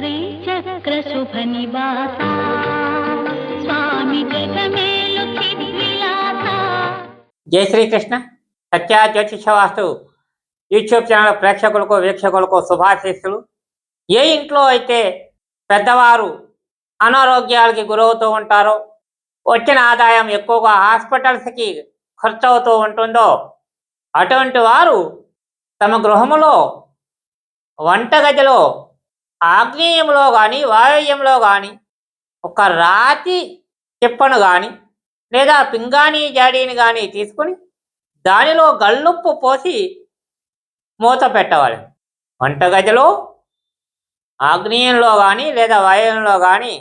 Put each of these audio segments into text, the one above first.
శ్రీచక్రశుభనివాస స్వామి జగమేలు జై శ్రీకృష్ణ. సత్య జ్యోతిషవాస్తు యూట్యూబ్ ఛానల్ ప్రేక్షకులకు వీక్షకులకు శుభాశీస్సులు. ఏ ఇంట్లో అయితే పెద్దవారు అనారోగ్యాలకి గురవుతూ ఉంటారో వచ్చిన ఆదాయం ఎక్కువగా హాస్పిటల్స్కి ఖర్చు అవుతూ ఉంటుందో అటువంటి వారు తమ గృహములో వంటగదిలో ఆగ్నేయంలో కానీ వాయువ్యంలో కానీ ఒక రాతి చెప్పను కానీ లేదా పింగాణి జాడీని కానీ తీసుకుని దానిలో గల్లుప్పు పోసి మూత పెట్టవాలి. వంటగదిలో ఆగ్నేయంలో కానీ లేదా వాయువ్యంలో కానీ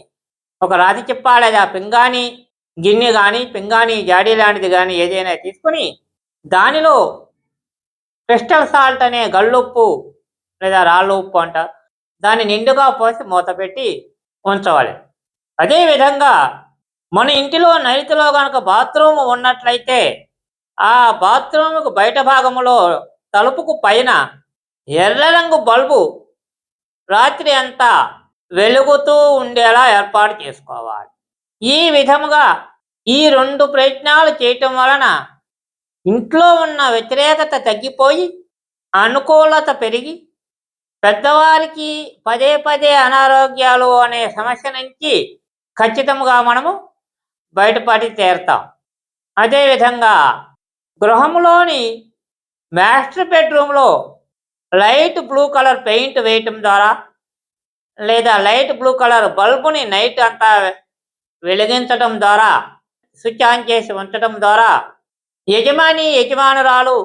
ఒక రాతి చిప్ప లేదా పింగాణి గిన్నె కానీ పింగాణి జాడీ లాంటిది కానీ ఏదైనా తీసుకుని దానిలో క్రిస్టల్ సాల్ట్ అనే గల్లుప్పు లేదా రాళ్ళు ఉప్పు అంటారు. దాన్ని నిండుగా పోసి మూత పెట్టి ఉంచవాలి. అదేవిధంగా మన ఇంటిలో నైతిలో కనుక బాత్రూమ్ ఉన్నట్లయితే ఆ బాత్రూమ్కు బయట భాగంలో తలుపుకు పైన ఎర్ర రంగు బల్బు రాత్రి అంతా వెలుగుతూ ఉండేలా ఏర్పాటు చేసుకోవాలి. ఈ విధముగా ఈ రెండు ప్రయత్నాలు చేయటం వలన ఇంట్లో ఉన్న వ్యతిరేకత తగ్గిపోయి అనుకూలత పెరిగి పెద్దవారికి పదే పదే అనారోగ్యాలు అనే సమస్య నుంచి ఖచ్చితంగా మనము బయటపడి తీరుతాం. అదేవిధంగా గృహంలోని మాస్టర్ బెడ్రూమ్లో లైట్ బ్లూ కలర్ పెయింట్ వేయటం ద్వారా లేదా లైట్ బ్లూ కలర్ బల్బుని నైట్ అంతా వెలిగించడం ద్వారా స్విచ్ ఆన్ చేసి ఉంచడం ద్వారా యజమాని యజమానురాలు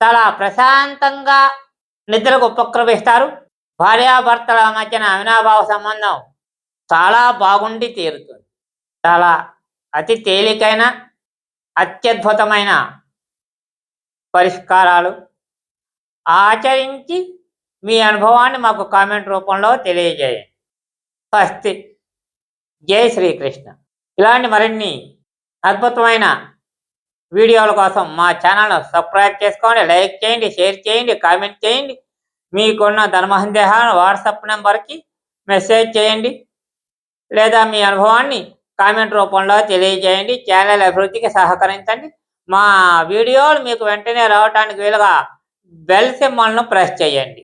చాలా ప్రశాంతంగా నిద్రకు ఉపక్రమిస్తారు. భార్యాభర్తల మధ్యన అవినాభావ సంబంధం చాలా బాగుండి తీరుతుంది. చాలా అతి తేలికైన అత్యద్భుతమైన పరిష్కారాలు. ఆచరించి మీ అనుభవాన్ని మాకు కామెంట్ రూపంలో తెలియజేయండి. స్వస్తి. జై శ్రీకృష్ణ. ఇలాంటి మరిన్ని అద్భుతమైన వీడియోల కోసం మా ఛానల్ను సబ్స్క్రైబ్ చేసుకోండి లైక్ చేయండి షేర్ చేయండి కామెంట్ చేయండి. మీకున్న ధర్మసందేహాలను వాట్సాప్ నెంబర్కి మెసేజ్ చేయండి. లేదా మీ అనుభవాన్ని కామెంట్ రూపంలో తెలియజేయండి. ఛానల్ అభివృద్ధికి సహకరించండి. మా వీడియోలు మీకు వెంటనే రావడానికి వీలుగా బెల్ సింబల్ను ప్రెస్ చేయండి.